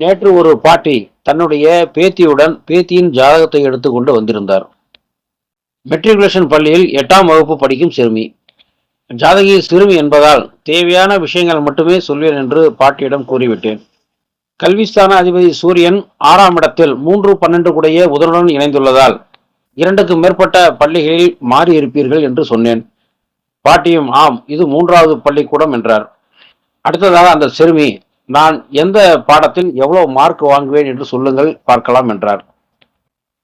நேற்று ஒரு பாட்டி தன்னுடைய பேத்தியுடன் பேத்தியின் ஜாதகத்தை எடுத்துக்கொண்டு வந்திருந்தார். மெட்ரிகுலேஷன் பள்ளியில் எட்டாம் வகுப்பு படிக்கும் சிறுமி. ஜாதகி சிறுமி என்பதால் தேவையான விஷயங்கள் மட்டுமே சொல்வேன் என்று பாட்டியிடம் கூறிவிட்டேன். கல்விஸ்தான அதிபதி சூரியன் ஆறாம் இடத்தில் மூன்று பன்னெண்டு கூடிய உதனுடன் இணைந்துள்ளதால் இரண்டுக்கும் மேற்பட்ட பள்ளிகளில் மாறியிருப்பீர்கள் என்று சொன்னேன். பாட்டியும் ஆம் இது மூன்றாவது பள்ளிக்கூடம் என்றார். அடுத்ததாக அந்த சிறுமி நான் எந்த பாடத்தில் எவ்வளவு மார்க் வாங்குவேன் என்று சொல்லுங்கள் பார்க்கலாம் என்றார்.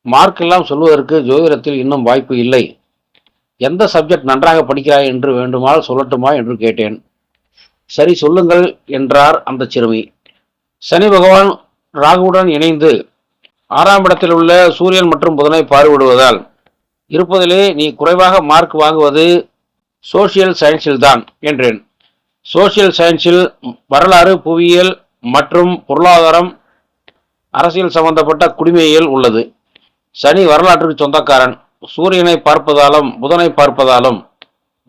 மார்க் எல்லாம் சொல்வதற்கு ஜோதிடத்தில் இன்னும் வாய்ப்பு இல்லை. எந்த சப்ஜெக்ட் நன்றாக படிக்கிறாய் என்று வேண்டுமானால் சொல்லட்டுமா என்று கேட்டேன். சரி சொல்லுங்கள் என்றார் அந்த சிறுமி. சனி பகவான் ராகுவுடன் இணைந்து ஆறாம் இடத்தில் உள்ள சூரியன் மற்றும் புதனை பார்வையிடுவதால் இருப்பதிலே நீ குறைவாக மார்க் வாங்குவது சோசியல் சயின்ஸில் தான் என்றேன். சோசியல் சயின்ஸில் வரலாறு புவியியல் மற்றும் பொருளாதாரம் அரசியல் சம்பந்தப்பட்ட குடிமையியல் உள்ளது. சனி வரலாற்றுக்கு சொந்தக்காரன். சூரியனை பார்ப்பதாலும் புதனை பார்ப்பதாலும்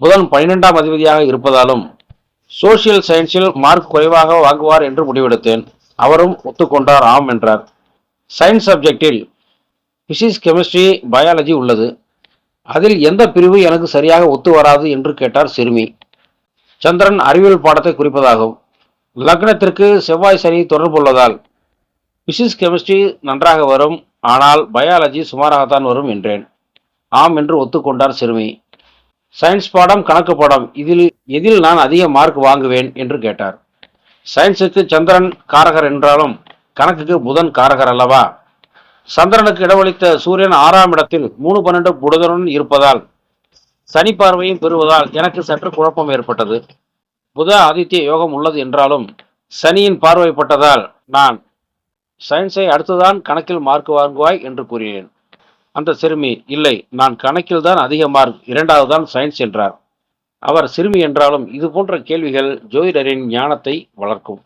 புதன் பன்னிரெண்டாம் அதிபதியாக இருப்பதாலும் சோசியல் சயின்ஸில் மார்க் குறைவாக வாங்குவார் என்று முடிவெடுத்தேன். அவரும் ஒத்துக்கொண்டார் ஆம் என்றார். சயின்ஸ் சப்ஜெக்டில் பிசிக்ஸ் கெமிஸ்ட்ரி பயாலஜி உள்ளது. அதில் எந்த பிரிவு எனக்கு சரியாக ஒத்து வராது என்று கேட்டார் சிறுமி சந்திரன் அறிவியல் பாடத்தை குறிப்பதாகும். லக்னத்திற்கு செவ்வாய் சனி தொடர்புள்ளதால் பிசிக்ஸ் கெமிஸ்ட்ரி நன்றாக வரும். ஆனால் பயாலஜி சுமாராகத்தான் வரும் என்றேன். ஆம் என்று ஒத்துக்கொண்டார் சிறுமி. சயின்ஸ் பாடம் கணக்கு பாடம் இதில் எதில் நான் அதிக மார்க் வாங்குவேன் என்று கேட்டார். சயின்ஸுக்கு சந்திரன் காரகர் என்றாலும் கணக்குக்கு புதன் காரகர் அல்லவா? சந்திரனுக்கு இடமளித்த சூரியன் ஆறாம் இடத்தில் மூணு பன்னெண்டு புதனுடன் இருப்பதால் சனி பார்வையும் பெறுவதால் எனக்கு சற்று குழப்பம் ஏற்பட்டது. புத ஆதித்ய யோகம் உள்ளது என்றாலும் சனியின் பார்வைப்பட்டதால் நான் சயின்ஸை அடுத்துதான் கணக்கில் மார்க் வாங்குவாய் என்று கூறினேன். அந்த சிறுமி இல்லை நான் கணக்கில் தான் அதிக மார்க் இரண்டாவது தான் சயின்ஸ் என்றார். அவர் சிறுமி என்றாலும் இது போன்ற கேள்விகள் ஜோதிடரின் ஞானத்தை வளர்க்கும்.